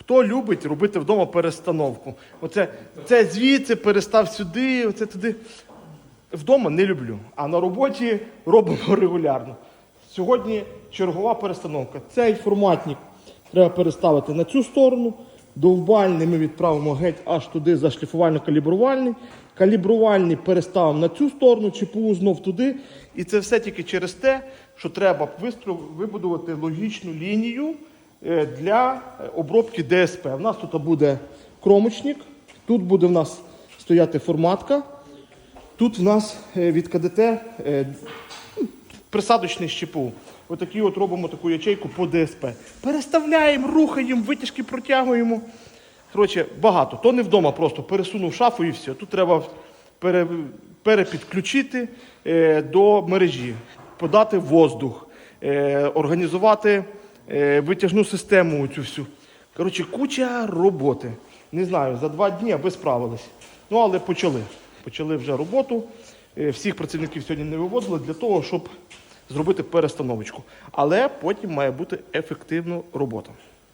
Хто любить робити вдома перестановку? Оце це звідси перестав сюди, оце туди. Вдома не люблю, а на роботі робимо регулярно. Сьогодні чергова перестановка. Цей форматник треба переставити на цю сторону. Довбальний ми відправимо геть аж туди за шліфувально-калібрувальний. Калібрувальний переставимо на цю сторону, ЧПУ знов туди. І це все тільки через те, що треба вибудувати логічну лінію для е, обробки ДСП. У нас тут буде кромочник, тут буде в нас стояти форматка. Тут в нас е, від КДТ е, присадочний щепу. Отакі от робимо таку ячейку по ДСП. Переставляємо, рухаємо, витяжки протягуємо. Коротше, багато. То не вдома просто пересунув шафу і все. Тут треба пере, перепідключити до мережі, подати воздух, організувати витяжну систему цю всю. Коротше, куча роботи. Не знаю, за два дні ви справились. Ну, але почали. Почали вже роботу. Е, Всіх працівників сьогодні не виводили для того, щоб зробити перестановочку. Але потім має бути ефективна робота.